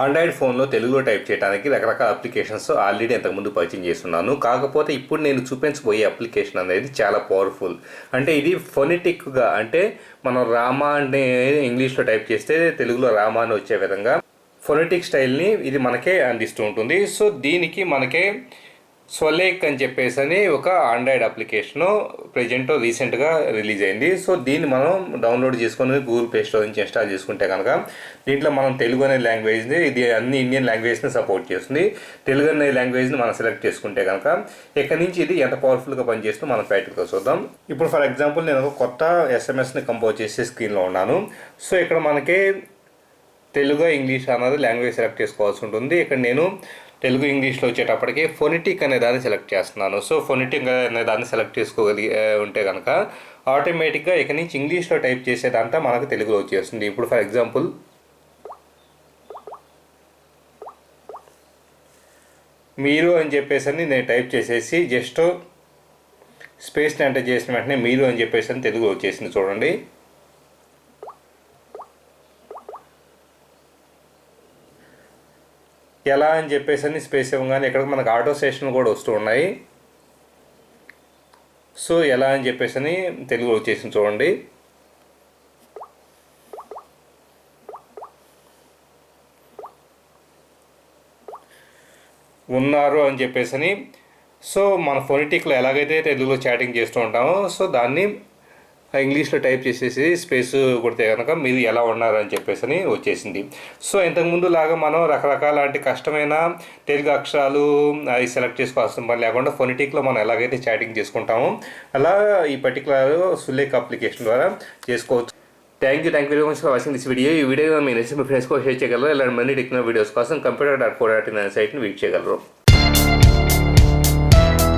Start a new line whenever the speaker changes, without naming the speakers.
Android ఫోన్లో తెలుగులో type చేయడానికి రకరకాల అప్లికేషన్స్ ఆల్రెడీ ఇంతకుముందు పరిచయం చేస్తున్నాను. కాకపోతే ఇప్పుడు నేను చూపించబోయే అప్లికేషన్ అనేది చాలా పవర్ఫుల్ అంటే ఇది ఫొనెటిక్గా అంటే మనం రామ అంటే ఇంగ్లీష్లో టైప్ చేస్తే తెలుగులో రామా అని వచ్చే విధంగా ఫొనెటిక్ స్టైల్ని ఇది మనకే అందిస్తూ ఉంటుంది. సో దీనికి మనకే సొలేక్ అని చెప్పేసి అని ఒక ఆండ్రాయిడ్ అప్లికేషన్ ప్రజెంట్ రీసెంట్గా రిలీజ్ అయింది. సో దీన్ని మనం డౌన్లోడ్ చేసుకొని గూగుల్ ప్లే స్టోర్ నుంచి ఇన్స్టాల్ చేసుకుంటే కనుక దీంట్లో మనం తెలుగు అనే లాంగ్వేజ్ని ఇది అన్ని ఇండియన్ లాంగ్వేజ్ని సపోర్ట్ చేస్తుంది. తెలుగు అనే లాంగ్వేజ్ని మనం సెలెక్ట్ చేసుకుంటే కనుక ఇక్కడ నుంచి ఇది ఎంత పవర్ఫుల్గా పనిచేస్తుందో మనం ప్రాక్టికల్గా చూద్దాం. ఇప్పుడు ఫర్ ఎగ్జాంపుల్ నేను ఒక కొత్త ఎస్ఎంఎస్ని కంపోజ్ చేసే స్క్రీన్లో ఉన్నాను. సో ఇక్కడ మనకి తెలుగు ఇంగ్లీష్ అన్నది లాంగ్వేజ్ సెలెక్ట్ చేసుకోవాల్సి ఉంటుంది. ఇక్కడ నేను తెలుగు ఇంగ్లీష్లో వచ్చేటప్పటికి ఫొనిటిక్ అనే దాన్ని సెలెక్ట్ చేస్తున్నాను. సో ఫొనిటిక్ అనే దాన్ని సెలెక్ట్ చేసుకోగలిగి ఉంటే కనుక ఆటోమేటిక్గా ఇక నుంచి ఇంగ్లీష్లో టైప్ చేసేదంతా మనకు తెలుగులో వచ్చేస్తుంది. ఇప్పుడు ఫర్ ఎగ్జాంపుల్ మీరు అని చెప్పేసి అని నేను టైప్ చేసేసి జస్ట్ స్పేస్ని ఎంటర్ చేసిన వెంటనే మీరు అని చెప్పేసి అని తెలుగు వచ్చేసింది చూడండి. ఎలా అని చెప్పేసి అని స్పేస్ ఇవ్వగానే ఇక్కడ మనకు ఆటో స్టేషన్లు కూడా వస్తూ ఉన్నాయి. సో ఎలా అని చెప్పేసి అని తెలుగు వచ్చేసింది చూడండి. ఉన్నారు అని చెప్పేసి అని. సో మన ఫొనిటిక్లో ఎలాగైతే తెలుగులో చాటింగ్ చేస్తూ ఉంటామో సో దాన్ని ఇంగ్లీష్లో టైప్ చేసేసి స్పేస్ కొడితే కనుక మీరు ఎలా ఉన్నారు అని చెప్పేసి అని వచ్చేసింది. సో ఇంతకుముందు లాగా మనం రకరకాల అంటే కష్టమైన తెలుగు అక్షరాలు అవి సెలెక్ట్ చేసుకోవాల్సిన పని లేకుండా ఫొనిటిక్లో మనం ఎలాగైతే చాటింగ్ చేసుకుంటామో అలా ఈ పర్టికులర్ సులేక్ అప్లికేషన్ ద్వారా చేసుకోవచ్చు. Thank you thank you very much for watching this video ఈ వీడియో మీ నచ్చి మీ ఫ్రెండ్స్ కూడా షేర్ చేయగలరు. ఇలాంటి మనీ టెక్నో వీడియోస్ కోసం computer dot co dot in సైట్ని వీక్ చేయగలరు.